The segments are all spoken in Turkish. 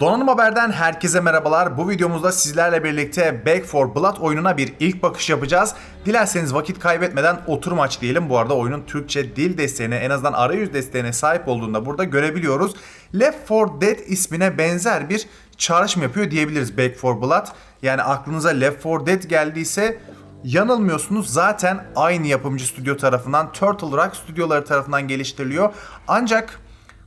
Donanım Haber'den herkese merhabalar. Bu videomuzda sizlerle birlikte Back 4 Blood oyununa bir ilk bakış yapacağız. Dilerseniz vakit kaybetmeden oturum aç diyelim. Bu arada oyunun Türkçe dil desteğine en azından arayüz desteğine sahip olduğunu da burada görebiliyoruz. Left 4 Dead ismine benzer bir çağrışım yapıyor diyebiliriz Back 4 Blood. Yani aklınıza Left 4 Dead geldiyse Yanılmıyorsunuz zaten aynı yapımcı stüdyo tarafından Turtle Rock stüdyoları tarafından geliştiriliyor. Ancak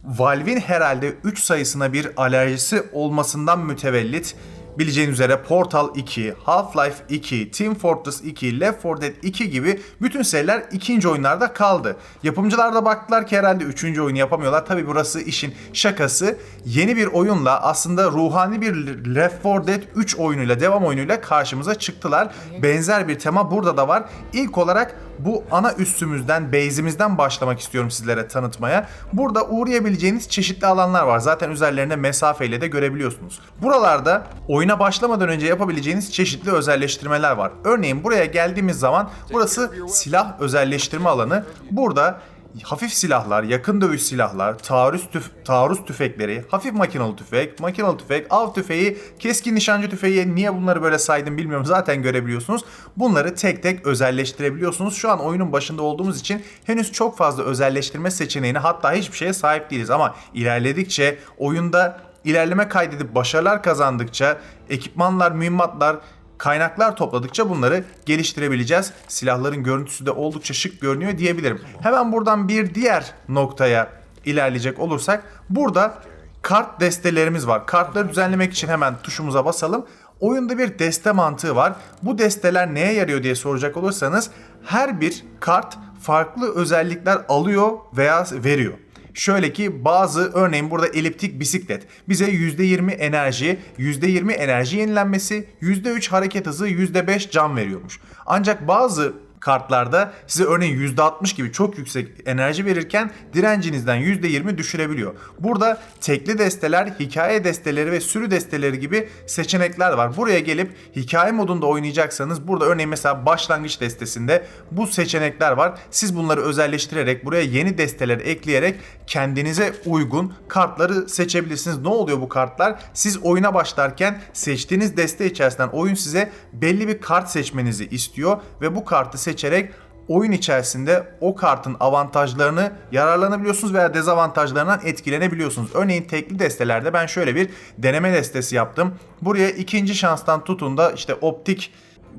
Valve'in herhalde 3 sayısına bir alerjisi olmasından mütevellit bileceğiniz üzere Portal 2, Half-Life 2, Team Fortress 2, Left 4 Dead 2 gibi bütün seriler ikinci oyunlarda kaldı. Yapımcılar da baktılar ki herhalde üçüncü oyunu yapamıyorlar. Tabi burası işin şakası. Yeni bir oyunla aslında ruhani bir Left 4 Dead 3 oyunuyla, devam oyunuyla karşımıza çıktılar. Benzer bir tema burada da var. İlk olarak bu ana üssümüzden, base'imizden başlamak istiyorum sizlere tanıtmaya. Burada uğrayabileceğiniz çeşitli alanlar var. Zaten üzerlerinde mesafeyle de görebiliyorsunuz. Buralarda oyuna başlamadan önce yapabileceğiniz çeşitli özelleştirmeler var. Örneğin buraya geldiğimiz zaman burası silah özelleştirme alanı. Burada hafif silahlar, yakın dövüş silahlar, taarruz, tüf taarruz tüfekleri, hafif makinalı tüfek, makinalı tüfek, av tüfeği, keskin nişancı tüfeği niye bunları böyle saydım bilmiyorum zaten görebiliyorsunuz. Bunları tek tek özelleştirebiliyorsunuz. Şu an oyunun başında olduğumuz için henüz çok fazla özelleştirme seçeneğine hatta hiçbir şeye sahip değiliz ama ilerledikçe oyunda ilerleme kaydedip başarılar kazandıkça ekipmanlar, mühimmatlar, kaynaklar topladıkça bunları geliştirebileceğiz. Silahların görüntüsü de oldukça şık görünüyor diyebilirim. Hemen buradan bir diğer noktaya ilerleyecek olursak burada kart destelerimiz var. Kartları düzenlemek için hemen tuşumuza basalım. Oyunda bir deste mantığı var. Bu desteler neye yarıyor diye soracak olursanız her bir kart farklı özellikler alıyor veya veriyor. Şöyle ki bazı örneğin burada eliptik bisiklet bize %20 enerji, %20 enerji yenilenmesi, %3 hareket hızı, %5 can veriyormuş. Ancak bazı kartlarda size örneğin %60 gibi çok yüksek enerji verirken direncinizden %20 düşürebiliyor. Burada tekli desteler, hikaye desteleri ve sürü desteleri gibi seçenekler var. Buraya gelip hikaye modunda oynayacaksanız burada örneğin mesela başlangıç destesinde bu seçenekler var. Siz bunları özelleştirerek buraya yeni desteler ekleyerek kendinize uygun kartları seçebilirsiniz. Ne oluyor bu kartlar? Siz oyuna başlarken seçtiğiniz deste içerisinden oyun size belli bir kart seçmenizi istiyor ve bu kartı seçerek oyun içerisinde o kartın avantajlarını yararlanabiliyorsunuz veya dezavantajlarından etkilenebiliyorsunuz. Örneğin tekli destelerde ben şöyle bir deneme destesi yaptım. Buraya ikinci şanstan tutun da işte optik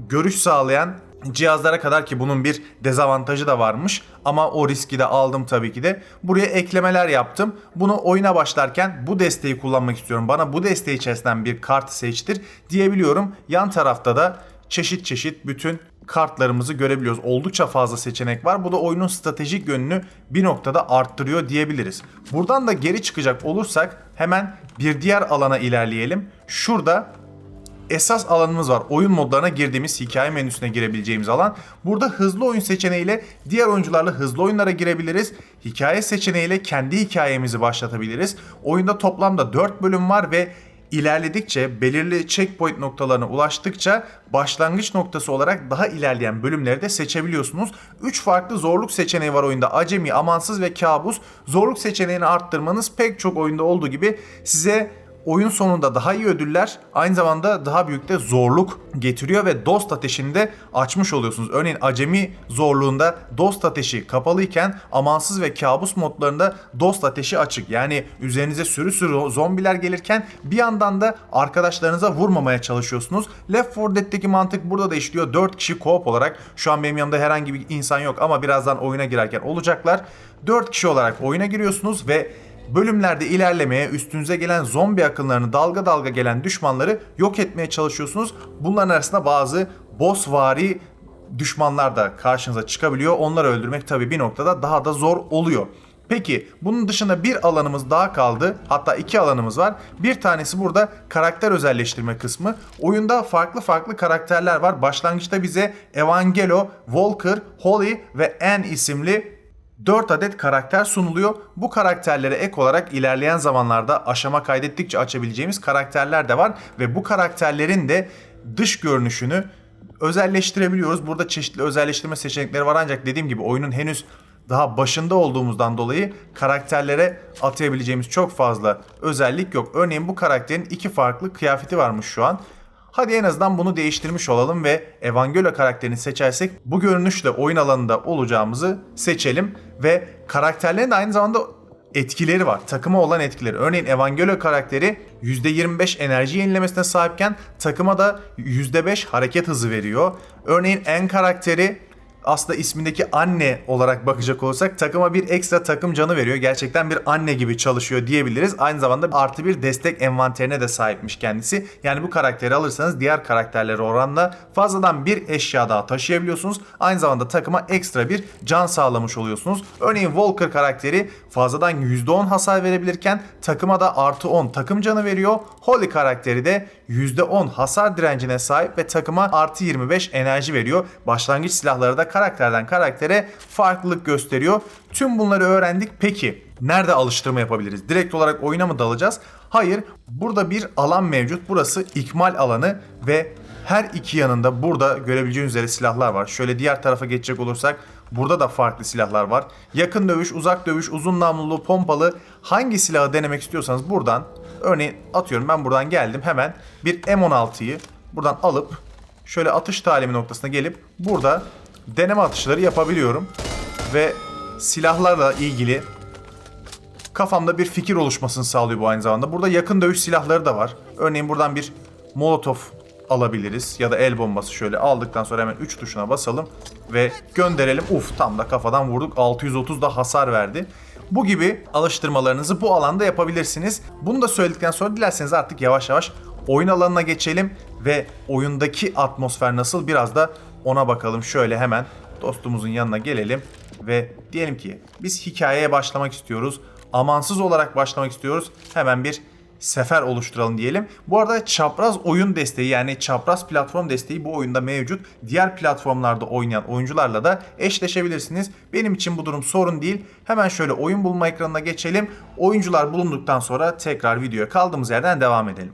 görüş sağlayan cihazlara kadar ki bunun bir dezavantajı da varmış ama o riski de aldım tabii ki de. Buraya eklemeler yaptım. Bunu oyuna başlarken bu desteği kullanmak istiyorum. Bana bu desteği içerisinden bir kart seçtir diyebiliyorum. Yan tarafta da çeşit çeşit bütün kartlarımızı görebiliyoruz. Oldukça fazla seçenek var. Bu da oyunun stratejik yönünü bir noktada arttırıyor diyebiliriz. Buradan da geri çıkacak olursak hemen bir diğer alana ilerleyelim. Şurada esas alanımız var. Oyun modlarına girdiğimiz hikaye menüsüne girebileceğimiz alan. Burada hızlı oyun seçeneğiyle diğer oyuncularla hızlı oyunlara girebiliriz. Hikaye seçeneğiyle kendi hikayemizi başlatabiliriz. Oyunda toplamda 4 bölüm var ve ilerledikçe, belirli checkpoint noktalarına ulaştıkça başlangıç noktası olarak daha ilerleyen bölümleri de seçebiliyorsunuz. 3 farklı zorluk seçeneği var oyunda. Acemi, amansız ve kabus. Zorluk seçeneğini arttırmanız pek çok oyunda olduğu gibi size oyun sonunda daha iyi ödüller aynı zamanda daha büyük de zorluk getiriyor ve dost ateşini de açmış oluyorsunuz. Örneğin acemi zorluğunda dost ateşi kapalıyken amansız ve kabus modlarında dost ateşi açık. Yani üzerinize sürü sürü zombiler gelirken bir yandan da arkadaşlarınıza vurmamaya çalışıyorsunuz. Left 4 Dead'deki mantık burada da işliyor. 4 kişi co-op olarak şu an benim yanımda herhangi bir insan yok ama birazdan oyuna girerken olacaklar. 4 kişi olarak oyuna giriyorsunuz ve bölümlerde ilerlemeye, üstünüze gelen zombi akınlarını dalga dalga gelen düşmanları yok etmeye çalışıyorsunuz. Bunların arasında bazı bossvari düşmanlar da karşınıza çıkabiliyor. Onları öldürmek tabii bir noktada daha da zor oluyor. Peki bunun dışında bir alanımız daha kaldı. Hatta iki alanımız var. Bir tanesi burada karakter özelleştirme kısmı. Oyunda farklı farklı karakterler var. Başlangıçta bize Evangelo, Walker, Holly ve Anne isimli 4 adet karakter sunuluyor. Bu karakterlere ek olarak ilerleyen zamanlarda aşama kaydettikçe açabileceğimiz karakterler de var ve bu karakterlerin de dış görünüşünü özelleştirebiliyoruz. Burada çeşitli özelleştirme seçenekleri var ancak dediğim gibi oyunun henüz daha başında olduğumuzdan dolayı karakterlere atayabileceğimiz çok fazla özellik yok. Örneğin bu karakterin iki farklı kıyafeti varmış şu an. Hadi en azından bunu değiştirmiş olalım ve Evangelo karakterini seçersek bu görünüşle oyun alanında olacağımızı seçelim ve karakterlerin de aynı zamanda etkileri var. Takıma olan etkileri. Örneğin Evangelo karakteri %25 enerji yenilemesine sahipken takıma da %5 hareket hızı veriyor. Örneğin En karakteri aslında ismindeki anne olarak bakacak olursak takıma bir ekstra takım canı veriyor. Gerçekten bir anne gibi çalışıyor diyebiliriz. Aynı zamanda artı bir destek envanterine de sahipmiş kendisi. Yani bu karakteri alırsanız diğer karakterlere oranla fazladan bir eşya daha taşıyabiliyorsunuz. Aynı zamanda takıma ekstra bir can sağlamış oluyorsunuz. Örneğin Walker karakteri fazladan %10 hasar verebilirken takıma da artı 10 takım canı veriyor. Holly karakteri de %10 hasar direncine sahip ve takıma artı 25 enerji veriyor. Başlangıç silahları da karakterden karaktere farklılık gösteriyor. Tüm bunları öğrendik. Peki nerede alıştırma yapabiliriz? Direkt olarak oyuna mı dalacağız? Hayır. Burada bir alan mevcut. Burası ikmal alanı ve her iki yanında burada görebileceğiniz üzere silahlar var. Şöyle diğer tarafa geçecek olursak burada da farklı silahlar var. Yakın dövüş, uzak dövüş, uzun namlulu, pompalı hangi silahı denemek istiyorsanız buradan örneğin atıyorum ben buradan geldim hemen bir M16'yı buradan alıp şöyle atış talimi noktasına gelip burada deneme atışları yapabiliyorum. Ve silahlarla ilgili kafamda bir fikir oluşmasını sağlıyor bu aynı zamanda. Burada yakın dövüş silahları da var. Örneğin buradan bir molotof alabiliriz ya da el bombası şöyle aldıktan sonra hemen 3 tuşuna basalım ve gönderelim. Uf tam da kafadan vurduk. 630 da hasar verdi. Bu gibi alıştırmalarınızı bu alanda yapabilirsiniz. Bunu da söyledikten sonra dilerseniz artık yavaş yavaş oyun alanına geçelim ve oyundaki atmosfer nasıl biraz da ona bakalım. Şöyle hemen dostumuzun yanına gelelim ve diyelim ki biz hikayeye başlamak istiyoruz. Amansız olarak başlamak istiyoruz. Hemen bir sefer oluşturalım diyelim. Bu arada çapraz oyun desteği yani çapraz platform desteği bu oyunda mevcut. Diğer platformlarda oynayan oyuncularla da eşleşebilirsiniz. Benim için bu durum sorun değil. Hemen şöyle oyun bulma ekranına geçelim. Oyuncular bulunduktan sonra tekrar videoya kaldığımız yerden devam edelim.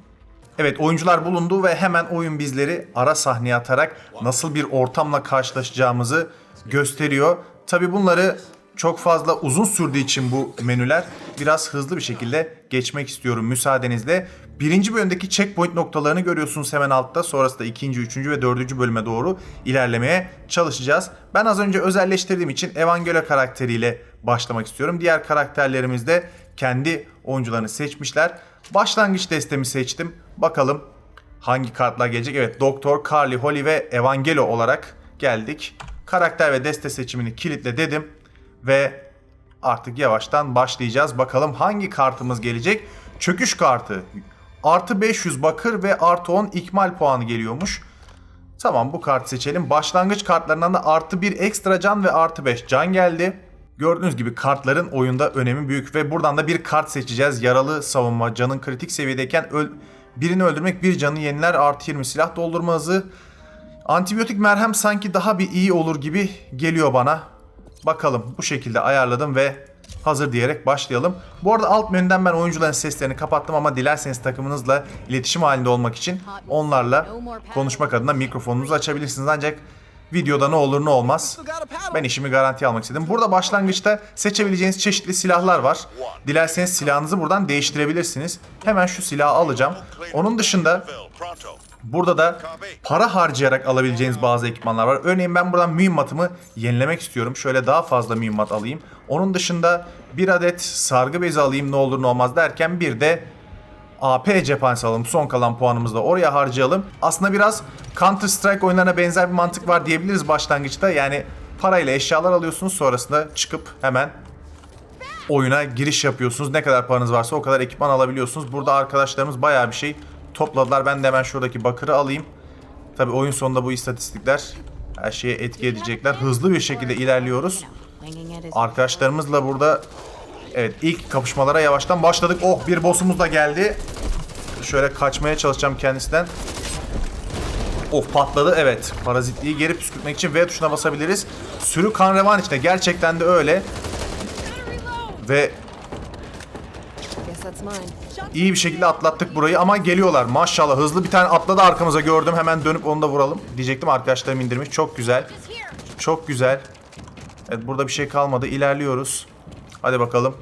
Evet oyuncular bulundu ve hemen oyun bizleri ara sahneye atarak nasıl bir ortamla karşılaşacağımızı gösteriyor. Tabi bunları çok fazla uzun sürdüğü için bu menüler biraz hızlı bir şekilde geçmek istiyorum müsaadenizle. Birinci bölümdeki checkpoint noktalarını görüyorsunuz hemen altta. Sonrasında ikinci, üçüncü ve dördüncü bölüme doğru ilerlemeye çalışacağız. Ben az önce özelleştirdiğim için Evangelo karakteriyle başlamak istiyorum. Diğer karakterlerimiz de kendi oyuncularını seçmişler. Başlangıç destemi seçtim. Bakalım hangi kartlar gelecek? Evet Doktor, Carly, Holly ve Evangelo olarak geldik. Karakter ve deste seçimini kilitle dedim. Ve artık yavaştan başlayacağız. Bakalım hangi kartımız gelecek? Çöküş kartı. Artı 500 bakır ve artı 10 ikmal puanı geliyormuş. Tamam bu kartı seçelim. Başlangıç kartlarından da artı 1 ekstra can ve artı 5 can geldi. Gördüğünüz gibi kartların oyunda önemi büyük ve buradan da bir kart seçeceğiz. Yaralı savunma, canın kritik seviyedeyken öl birini öldürmek bir canı yeniler, artı 20 silah doldurma hızı. Antibiyotik merhem sanki daha bir iyi olur gibi geliyor bana. Bakalım bu şekilde ayarladım ve hazır diyerek başlayalım. Bu arada alt menüden ben oyuncuların seslerini kapattım ama dilerseniz takımınızla iletişim halinde olmak için onlarla konuşmak adına mikrofonunuzu açabilirsiniz. Ancak videoda ne olur ne olmaz. Ben işimi garantiye almak istedim. Burada başlangıçta seçebileceğiniz çeşitli silahlar var. Dilerseniz silahınızı buradan değiştirebilirsiniz. Hemen şu silahı alacağım. Onun dışında Burada da para harcayarak alabileceğiniz bazı ekipmanlar var. Örneğin ben buradan mühimmatımı yenilemek istiyorum. Şöyle daha fazla mühimmat alayım. Onun dışında bir adet sargı bezi alayım ne olur ne olmaz derken bir de AP cephanesi alalım. Son kalan puanımızı da oraya harcayalım. Aslında biraz Counter Strike oyunlarına benzer bir mantık var diyebiliriz başlangıçta. Yani parayla eşyalar alıyorsunuz sonrasında çıkıp hemen oyuna giriş yapıyorsunuz. Ne kadar paranız varsa o kadar ekipman alabiliyorsunuz. Burada arkadaşlarımız bayağı bir şey topladılar. Ben de hemen şuradaki bakırı alayım. Tabi oyun sonunda bu istatistikler her şeye etki edecekler. Hızlı bir şekilde ilerliyoruz. Arkadaşlarımızla burada evet ilk kapışmalara yavaştan başladık. Oh bir boss'umuz da geldi. Şöyle kaçmaya çalışacağım kendisinden. Of patladı evet. Parazitliği geri püskürtmek için V tuşuna basabiliriz. Sürü kan revan içinde. Gerçekten de öyle. Ve. İyi bir şekilde atlattık burayı ama geliyorlar. Maşallah hızlı bir tane atladı arkamıza gördüm. Hemen dönüp onu da vuralım. Diyecektim arkadaşlarım indirmiş. Çok güzel. Çok güzel. Evet burada bir şey kalmadı. İlerliyoruz. Hadi bakalım.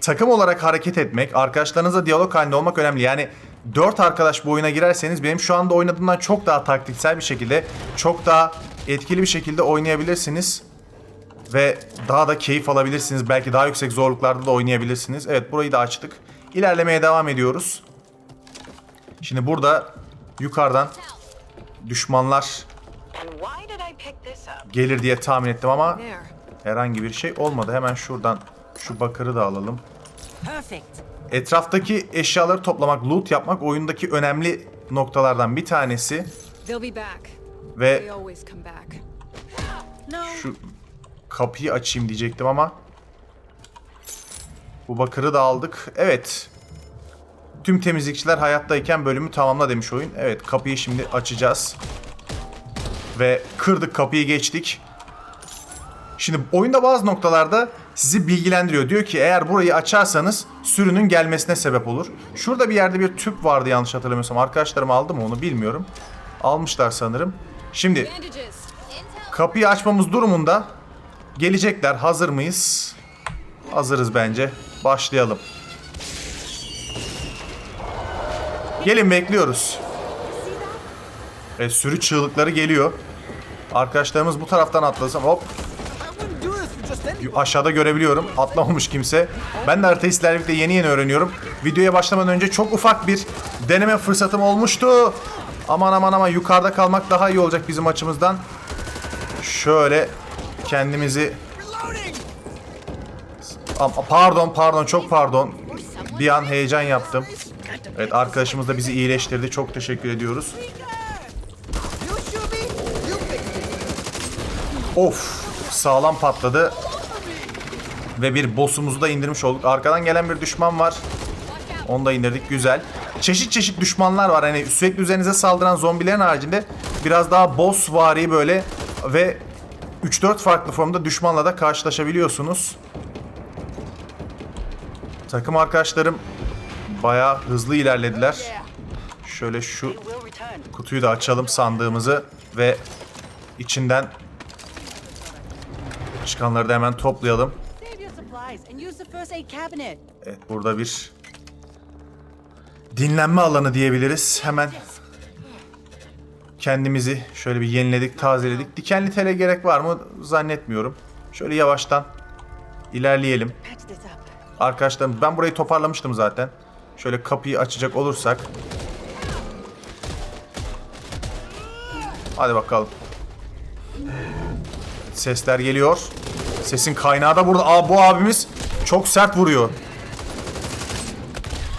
Takım olarak hareket etmek, arkadaşlarınızla diyalog halinde olmak önemli. Yani 4 arkadaş bu oyuna girerseniz benim şu anda oynadığımdan çok daha taktiksel bir şekilde, çok daha etkili bir şekilde oynayabilirsiniz. Ve daha da keyif alabilirsiniz. Belki daha yüksek zorluklarda da oynayabilirsiniz. Evet burayı da açtık. İlerlemeye devam ediyoruz. Şimdi burada yukarıdan düşmanlar gelir diye tahmin ettim ama. Herhangi bir şey olmadı. Hemen şuradan şu bakırı da alalım. Etraftaki eşyaları toplamak, loot yapmak oyundaki önemli noktalardan bir tanesi. Ve şu kapıyı açayım diyecektim ama bu bakırı da aldık. Evet. Tüm temizlikçiler hayattayken bölümü tamamla demiş oyun. Evet kapıyı şimdi açacağız. Ve kırdık kapıyı geçtik. Şimdi oyunda bazı noktalarda sizi bilgilendiriyor. Diyor ki eğer burayı açarsanız sürünün gelmesine sebep olur. Şurada bir yerde bir tüp vardı yanlış hatırlamıyorsam. Arkadaşlarım aldı mı onu bilmiyorum. Almışlar sanırım. Şimdi. Kapıyı açmamız durumunda gelecekler. Hazır mıyız? Hazırız bence. Başlayalım. Gelin bekliyoruz. Evet, sürü çığlıkları geliyor. Arkadaşlarımız bu taraftan atlasam hop aşağıda görebiliyorum. Atlamamış kimse. Ben de haritayı sizlerle yeni yeni öğreniyorum. Videoya başlamadan önce çok ufak bir deneme fırsatım olmuştu. Aman aman aman yukarıda kalmak daha iyi olacak bizim açımızdan. Şöyle kendimizi Pardon pardon çok pardon. Bir an heyecan yaptım. Evet arkadaşımız da bizi iyileştirdi. Çok teşekkür ediyoruz. Of sağlam patladı. Ve bir boss'umuzu da indirmiş olduk. Arkadan gelen bir düşman var. Onu da indirdik güzel. Çeşit çeşit düşmanlar var. Hani sürekli üzerinize saldıran zombilerin haricinde biraz daha boss vari böyle ve 3-4 farklı formda düşmanla da karşılaşabiliyorsunuz. Takım arkadaşlarım bayağı hızlı ilerlediler. Şöyle şu kutuyu da açalım sandığımızı ve içinden çıkanları da hemen toplayalım. Evet burada bir dinlenme alanı diyebiliriz. Hemen kendimizi şöyle bir yeniledik, tazeledik. Dikenli tele gerek var mı zannetmiyorum. Şöyle yavaştan ilerleyelim. Arkadaşlarım ben burayı toparlamıştım zaten. Şöyle kapıyı açacak olursak. Hadi bakalım. Sesler geliyor. Sesin kaynağı da burada. Aa bu abimiz çok sert vuruyor.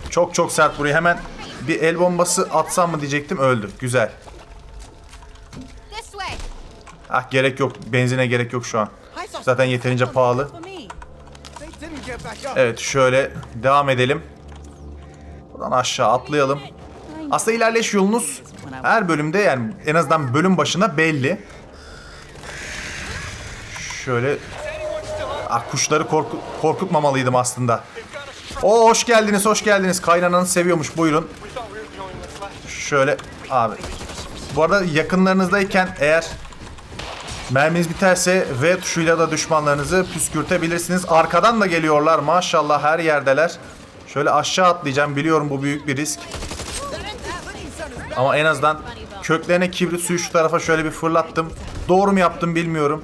Çok çok sert vuruyor. Hemen bir el bombası atsam mı diyecektim. Öldü. Güzel. Ah gerek yok. Benzine gerek yok şu an. Zaten yeterince pahalı. Evet şöyle devam edelim. Buradan aşağı atlayalım. Aslında ilerleyiş yolunuz her bölümde yani en azından bölüm başında belli. Şöyle ah, kuşları korku- korkutmamalıydım aslında. Oo hoş geldiniz hoş geldiniz. Kaynananız seviyormuş buyurun. Şöyle abi. Bu arada yakınlarınızdayken eğer Merminiz biterse V tuşuyla da düşmanlarınızı püskürtebilirsiniz. Arkadan da geliyorlar maşallah her yerdeler. Şöyle aşağı atlayacağım biliyorum bu büyük bir risk. Ama en azından köklerine kibrit suyu şu tarafa şöyle bir fırlattım. Doğru mu yaptım bilmiyorum.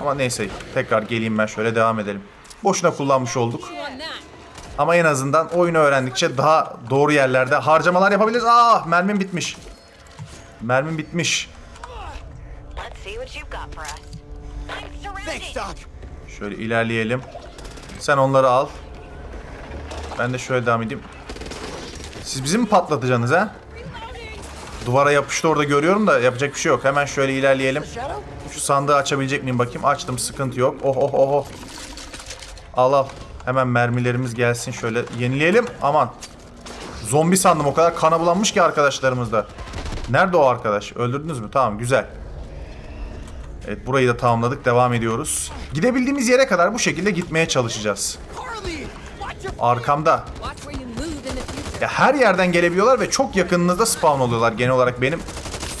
Ama neyse tekrar geleyim ben şöyle devam edelim. Boşuna kullanmış olduk. Ama en azından oyunu öğrendikçe daha doğru yerlerde harcamalar yapabiliriz. Aa mermim bitmiş. Mermim bitmiş. Şöyle ilerleyelim. Sen onları al. Ben de şöyle devam edeyim. Siz bizi mi patlatacaksınız ha? Duvara yapıştı orada görüyorum da yapacak bir şey yok. Hemen şöyle ilerleyelim. Şu sandığı açabilecek miyim bakayım. Açtım sıkıntı yok. Oh oh oh oh. Al al. Hemen mermilerimiz gelsin şöyle yenileyelim. Aman. Zombi sandım o kadar kana bulanmış ki arkadaşlarımızda. Nerede o arkadaş? Öldürdünüz mü? Tamam güzel. Evet burayı da tamamladık. Devam ediyoruz. Gidebildiğimiz yere kadar bu şekilde gitmeye çalışacağız. Arkamda. Ya her yerden gelebiliyorlar ve çok yakınınızda spawn oluyorlar genel olarak benim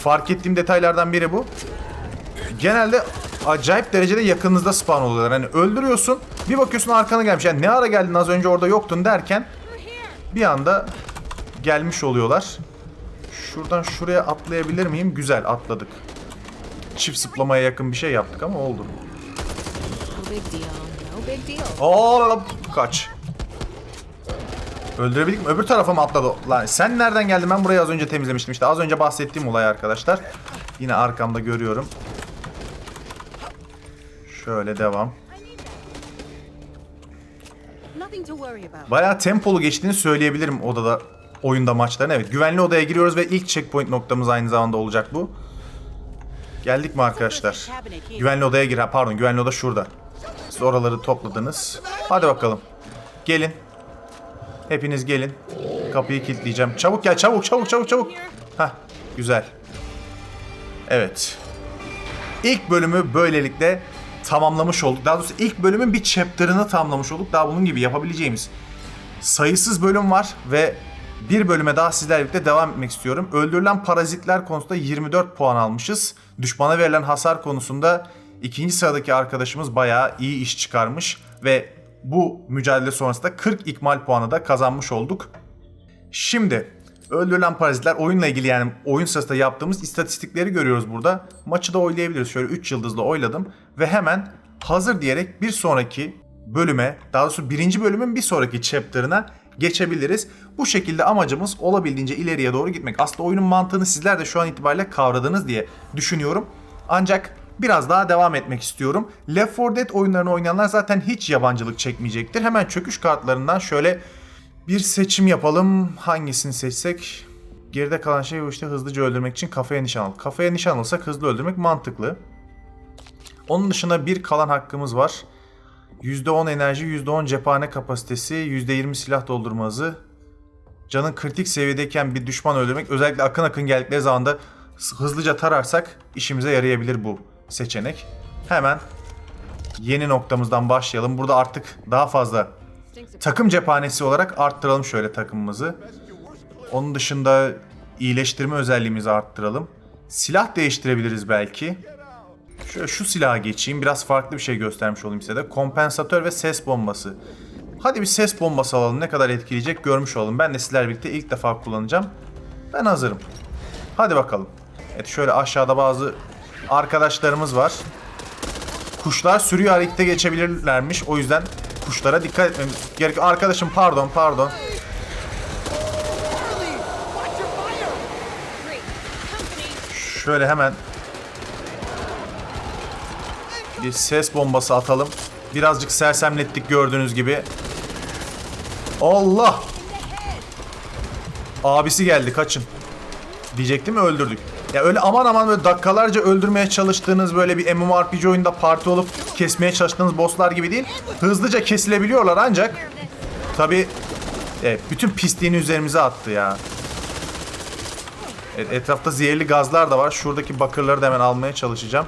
fark ettiğim detaylardan biri bu. Genelde acayip derecede yakınınızda spawn oluyorlar. Hani öldürüyorsun bir bakıyorsun arkana gelmiş. Yani ne ara geldin az önce orada yoktun derken bir anda gelmiş oluyorlar. Şuradan şuraya atlayabilir miyim? Güzel atladık. Çift zıplamaya yakın bir şey yaptık ama oldu. Aa, kaç. Öldürebildik mi? Öbür tarafa mı atladı? Lan sen nereden geldin? Ben burayı az önce temizlemiştim. İşte az önce bahsettiğim olay arkadaşlar. Yine arkamda görüyorum. Şöyle devam. Bayağı tempolu geçtiğini söyleyebilirim odada, oyunda maçların. Evet, güvenli odaya giriyoruz ve ilk checkpoint noktamız aynı zamanda olacak bu. Geldik mi arkadaşlar? Güvenli odaya gir. ha, Pardon, güvenli oda şurada. Siz oraları topladınız. Hadi bakalım. Gelin. Hepiniz gelin. Kapıyı kilitleyeceğim. Çabuk gel, çabuk, çabuk, çabuk, çabuk. Hah, güzel. Evet. İlk bölümü böylelikle tamamlamış olduk. Daha doğrusu ilk bölümün bir chapter'ını tamamlamış olduk. Daha bunun gibi yapabileceğimiz sayısız bölüm var ve bir bölüme daha sizlerle birlikte devam etmek istiyorum. Öldürülen parazitler konusunda 24 puan almışız. Düşmana verilen hasar konusunda ikinci sıradaki arkadaşımız bayağı iyi iş çıkarmış ve bu mücadele sonrasında 40 ikmal puanı da kazanmış olduk. Şimdi öldürülen parazitler oyunla ilgili yani oyun sırasında yaptığımız istatistikleri görüyoruz burada. Maçı da oylayabiliriz. Şöyle 3 yıldızla oyladım ve hemen hazır diyerek bir sonraki bölüme daha doğrusu birinci bölümün bir sonraki chapter'ına geçebiliriz. Bu şekilde amacımız olabildiğince ileriye doğru gitmek. Aslında oyunun mantığını sizler de şu an itibariyle kavradınız diye düşünüyorum. Ancak biraz daha devam etmek istiyorum. Left 4 Dead oyunlarını oynayanlar zaten hiç yabancılık çekmeyecektir. Hemen çöküş kartlarından şöyle bir seçim yapalım. Hangisini seçsek? Geride kalan şey bu işte hızlıca öldürmek için kafaya nişan al. Kafaya nişan alırsak hızlı öldürmek mantıklı. Onun dışında bir kalan hakkımız var. %10 enerji, %10 cephane kapasitesi, %20 silah doldurma hızı. Canın kritik seviyedeyken bir düşman öldürmek özellikle akın akın geldikleri zaman da hızlıca tararsak işimize yarayabilir bu seçenek. Hemen yeni noktamızdan başlayalım. Burada artık daha fazla takım cephanesi olarak arttıralım şöyle takımımızı. Onun dışında iyileştirme özelliğimizi arttıralım. Silah değiştirebiliriz belki. Şöyle şu silaha geçeyim. Biraz farklı bir şey göstermiş olayım size de. Kompansatör ve ses bombası. Hadi bir ses bombası alalım. Ne kadar etkileyecek görmüş olalım. Ben de sizlerle birlikte ilk defa kullanacağım. Ben hazırım. Hadi bakalım. Evet şöyle aşağıda bazı arkadaşlarımız var. Kuşlar sürüyor harekete geçebilirlermiş. O yüzden kuşlara dikkat etmemiz gerekiyor. Arkadaşım pardon pardon. Şöyle hemen bir ses bombası atalım. Birazcık sersemlettik gördüğünüz gibi. Allah! Abisi geldi kaçın. Diyecektim öldürdük. Ya öyle aman aman böyle dakikalarca öldürmeye çalıştığınız böyle bir MMORPG oyunda parti olup kesmeye çalıştığınız bosslar gibi değil. Hızlıca kesilebiliyorlar ancak tabi evet, bütün pisliğini üzerimize attı ya. Evet, etrafta zehirli gazlar da var. Şuradaki bakırları da hemen almaya çalışacağım.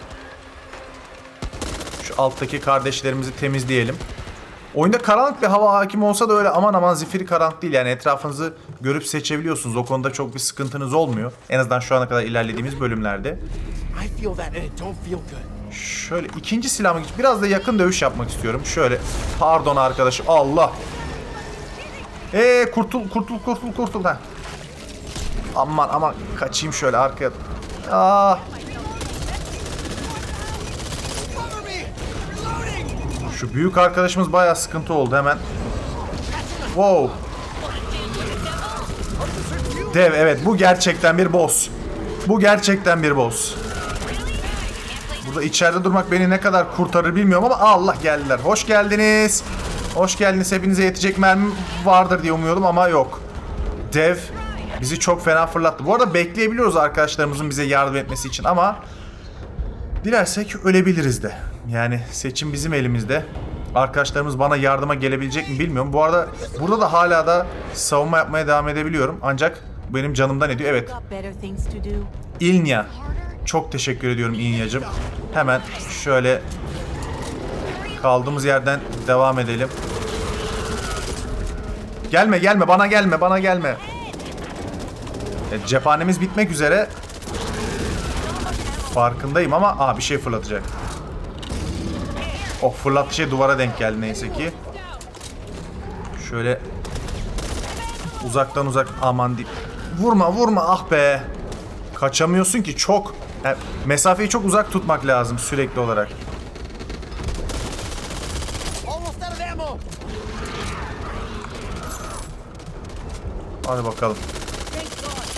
Şu alttaki kardeşlerimizi temizleyelim. Oyunda karanlık bir hava hakim olsa da öyle aman aman zifiri karanlık değil. Yani etrafınızı görüp seçebiliyorsunuz. O konuda çok bir sıkıntınız olmuyor. En azından şu ana kadar ilerlediğimiz bölümlerde. Good. Şöyle ikinci silahımı biraz da yakın dövüş yapmak istiyorum. Şöyle pardon arkadaşım Allah. Eee kurtul kurtul kurtul kurtul ha. Aman aman kaçayım şöyle arkaya. Ah. Şu büyük arkadaşımız bayağı sıkıntı oldu hemen. Wow. Dev evet bu gerçekten bir boss. Bu gerçekten bir boss. Burada içeride durmak beni ne kadar kurtarır bilmiyorum ama Allah geldiler. Hoş geldiniz. Hoş geldiniz. Hepinize yetecek mermi vardır diye umuyordum ama yok. Dev bizi çok fena fırlattı. Bu arada bekleyebiliyoruz arkadaşlarımızın bize yardım etmesi için ama dilersek ölebiliriz de. Yani seçim bizim elimizde. Arkadaşlarımız bana yardıma gelebilecek mi bilmiyorum. Bu arada burada da hala da savunma yapmaya devam edebiliyorum. Ancak benim canımdan ediyor. Evet. İlnya. Çok teşekkür ediyorum İlnyacım. Hemen şöyle kaldığımız yerden devam edelim. Gelme gelme bana gelme bana gelme. Evet, cephanemiz bitmek üzere. Farkındayım ama aa bir şey fırlatacak. Oh fırlattığı şey duvara denk geldi neyse ki. Şöyle uzaktan uzak aman diyeyim. Vurma vurma ah be. Kaçamıyorsun ki çok. Yani mesafeyi çok uzak tutmak lazım sürekli olarak. Hadi bakalım.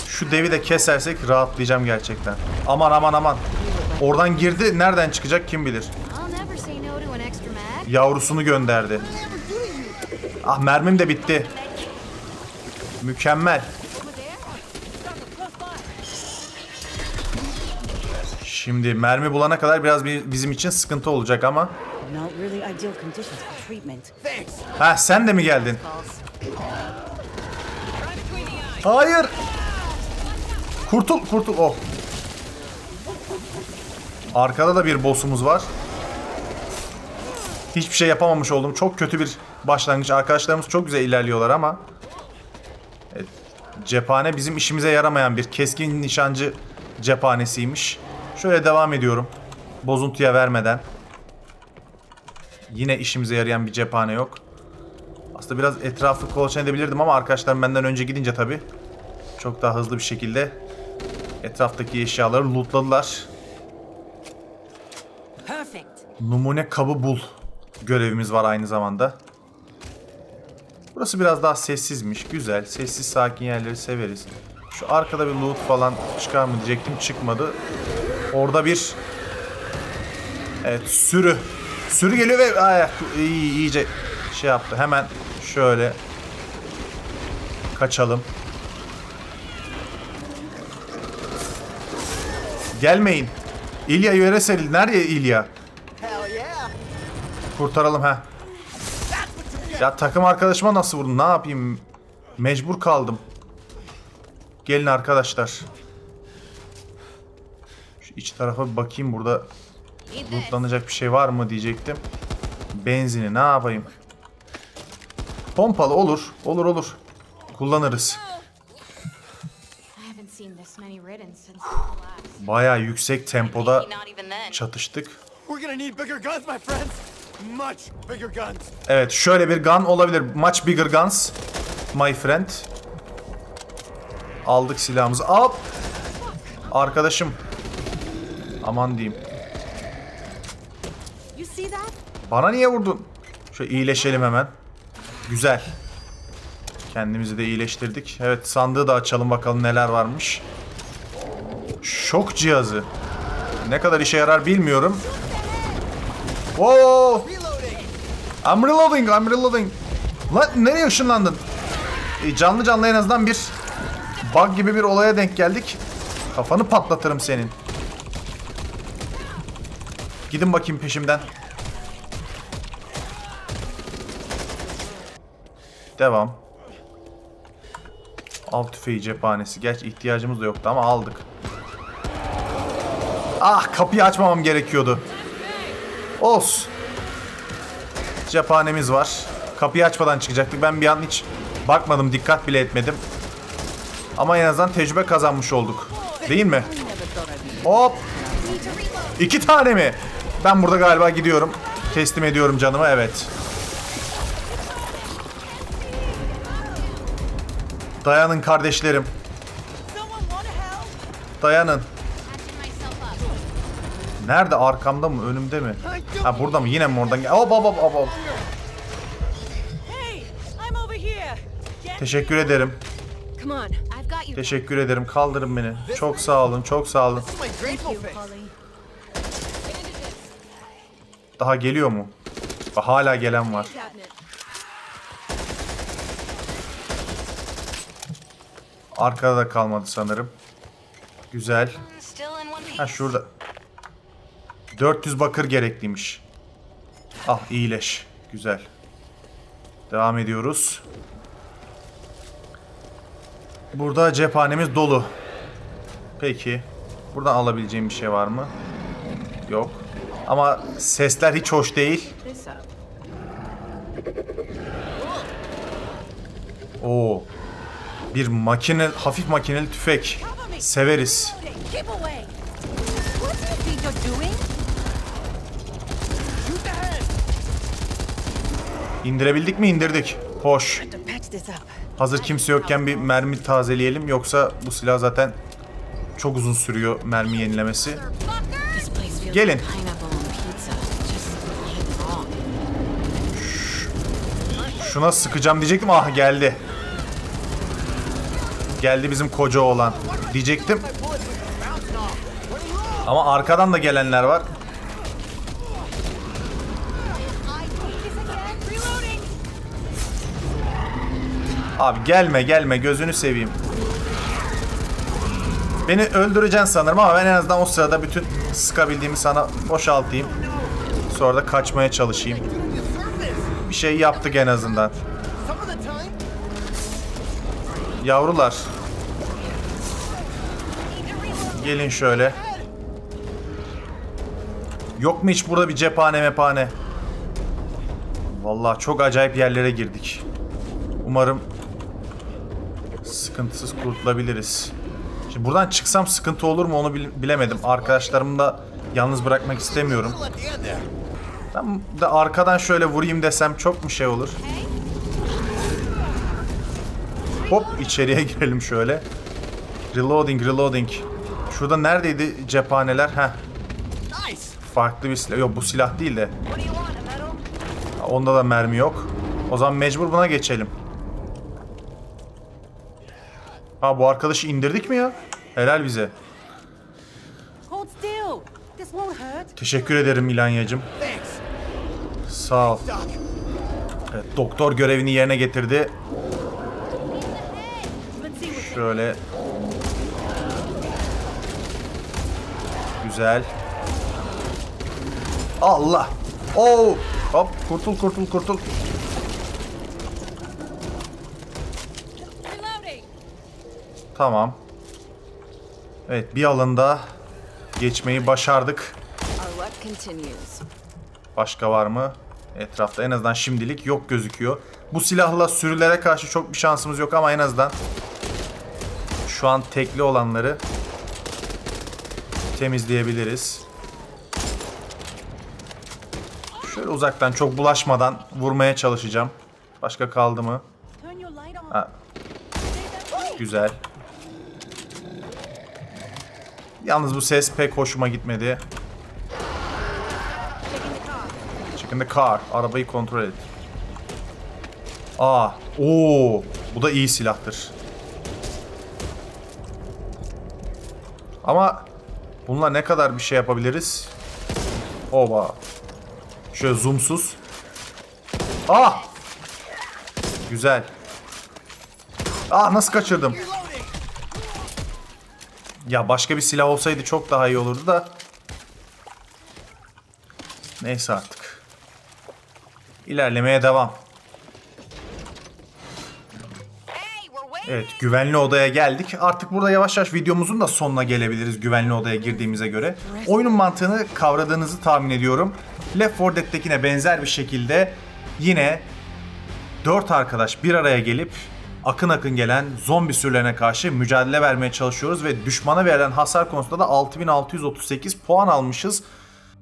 Şu devi de kesersek rahatlayacağım gerçekten. Aman aman aman. Oradan girdi. Nereden çıkacak kim bilir. Yavrusunu gönderdi. Ah mermim de bitti. Mükemmel. Şimdi mermi bulana kadar biraz bir- bizim için sıkıntı olacak ama. Ha sen de mi geldin? Hayır. Kurtul kurtul oh. Arkada da bir boss'umuz var. Hiçbir şey yapamamış oldum. Çok kötü bir başlangıç. Arkadaşlarımız çok güzel ilerliyorlar ama Evet, cephane bizim işimize yaramayan bir keskin nişancı cephanesiymiş. Şöyle devam ediyorum. Bozuntuya vermeden. Yine işimize yarayan bir cephane yok. Aslında biraz etrafı kolaçan edebilirdim ama arkadaşlarım benden önce gidince tabi çok daha hızlı bir şekilde etraftaki eşyaları lootladılar. Numune kabı bul görevimiz var aynı zamanda. Burası biraz daha sessizmiş. Güzel. Sessiz sakin yerleri severiz. Şu arkada bir loot falan çıkar mı diyecektim. Çıkmadı. Orada bir Evet sürü. Sürü geliyor ve ay, iyi, iyice şey yaptı. Hemen şöyle kaçalım. Gelmeyin. İlya yere seril. Nerede İlya? Kurtaralım ha. Ya takım arkadaşıma nasıl vurdun? Ne yapayım? Mecbur kaldım. Gelin arkadaşlar. Şu iç tarafa bir bakayım burada lootlanacak bir şey var mı diyecektim. Benzini ne yapayım? Pompalı olur. Olur olur. Kullanırız. Baya yüksek tempoda çatıştık. Much bigger guns. Evet şöyle bir gun olabilir. Much bigger guns. My friend. Aldık silahımızı. Hop. Arkadaşım. Aman diyeyim. You see that? Bana niye vurdun? Şöyle iyileşelim hemen. Güzel. Kendimizi de iyileştirdik. Evet sandığı da açalım bakalım neler varmış. Şok cihazı. Ne kadar işe yarar bilmiyorum. Wow! I'm reloading, I'm reloading. Lan nereye ışınlandın? E, canlı canlı en azından bir bug gibi bir olaya denk geldik. Kafanı patlatırım senin. Gidin bakayım peşimden. Devam. Av tüfeği cephanesi. Gerçi ihtiyacımız da yoktu ama aldık. Ah kapıyı açmamam gerekiyordu. Olsun. Cephanemiz var. Kapıyı açmadan çıkacaktık. Ben bir an hiç bakmadım, dikkat bile etmedim. Ama en azından tecrübe kazanmış olduk. Değil mi? Hop. İki tane mi? Ben burada galiba gidiyorum. Teslim ediyorum canımı. Evet. Dayanın kardeşlerim. Dayanın. Nerede? Arkamda mı? Önümde mi? Ha burada mı? Yine mi oradan? gel- Hop hop hop hop, Teşekkür ederim. Teşekkür ederim. Kaldırın beni. Çok sağ olun. Çok sağ olun. Daha geliyor mu? Hala gelen var. Arkada da kalmadı sanırım. Güzel. Ha şurada. 400 bakır gerekliymiş. Ah iyileş. Güzel. Devam ediyoruz. Burada cephanemiz dolu. Peki. Buradan alabileceğim bir şey var mı? Yok. Ama sesler hiç hoş değil. Oo. Bir makine, hafif makineli tüfek. Severiz. İndirebildik mi? İndirdik. Hoş. Hazır kimse yokken bir mermi tazeleyelim. Yoksa bu silah zaten çok uzun sürüyor mermi yenilemesi. Gelin. Şuna sıkacağım diyecektim. Ah geldi. Geldi bizim koca oğlan. Diyecektim. Ama arkadan da gelenler var. Abi gelme gelme gözünü seveyim. Beni öldüreceksin sanırım ama ben en azından o sırada bütün sıkabildiğimi sana boşaltayım. Sonra da kaçmaya çalışayım. Bir şey yaptık en azından. Yavrular. Gelin şöyle. Yok mu hiç burada bir cephane mephane? Vallahi çok acayip yerlere girdik. Umarım sıkıntısız kurtulabiliriz. Şimdi buradan çıksam sıkıntı olur mu onu bil- bilemedim. Arkadaşlarımı da yalnız bırakmak istemiyorum. Ben de arkadan şöyle vurayım desem çok mu şey olur? Hop içeriye girelim şöyle. Reloading, reloading. Şurada neredeydi cephaneler? Heh, farklı bir silah. Yok bu silah değil de. Onda da mermi yok. O zaman mecbur buna geçelim. Ha bu arkadaşı indirdik mi ya? Helal bize. Teşekkür ederim İlanyacım. Sağ ol. Evet, doktor görevini yerine getirdi. Şöyle. Güzel. Allah. Oo. Hop kurtul kurtul kurtul. reloading. Tamam. Evet bir alanda geçmeyi başardık. Başka var mı? Etrafta en azından şimdilik yok gözüküyor. Bu silahla sürülere karşı çok bir şansımız yok ama en azından şu an tekli olanları temizleyebiliriz. Şöyle uzaktan çok bulaşmadan vurmaya çalışacağım. Başka kaldı mı? Ha, güzel. Yalnız bu ses pek hoşuma gitmedi. Check in the car. Arabayı kontrol et. Aa, oo, bu da iyi silahtır. Ama bununla ne kadar bir şey yapabiliriz? Oba. Şöyle zoomsuz. Ah! Güzel. Ah nasıl kaçırdım? Ya başka bir silah olsaydı çok daha iyi olurdu da. Neyse artık. İlerlemeye devam. Evet güvenli odaya geldik. Artık burada yavaş yavaş videomuzun da sonuna gelebiliriz güvenli odaya girdiğimize göre. Oyunun mantığını kavradığınızı tahmin ediyorum. Left 4 Dead'tekine benzer bir şekilde yine 4 arkadaş bir araya gelip akın akın gelen zombi sürülerine karşı mücadele vermeye çalışıyoruz ve düşmana verilen hasar konusunda da 6638 puan almışız.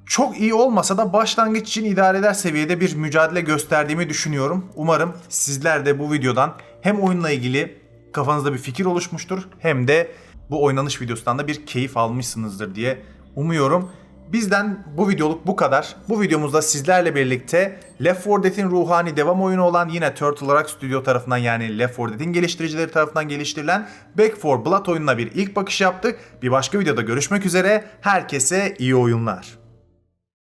Çok iyi olmasa da başlangıç için idare eder seviyede bir mücadele gösterdiğimi düşünüyorum. Umarım sizler de bu videodan hem oyunla ilgili kafanızda bir fikir oluşmuştur hem de bu oynanış videosundan da bir keyif almışsınızdır diye umuyorum. Bizden bu videoluk bu kadar. Bu videomuzda sizlerle birlikte Left 4 Dead'in ruhani devam oyunu olan yine Turtle Rock Studio tarafından yani Left 4 Dead'in geliştiricileri tarafından geliştirilen Back 4 Blood oyununa bir ilk bakış yaptık. Bir başka videoda görüşmek üzere. Herkese iyi oyunlar.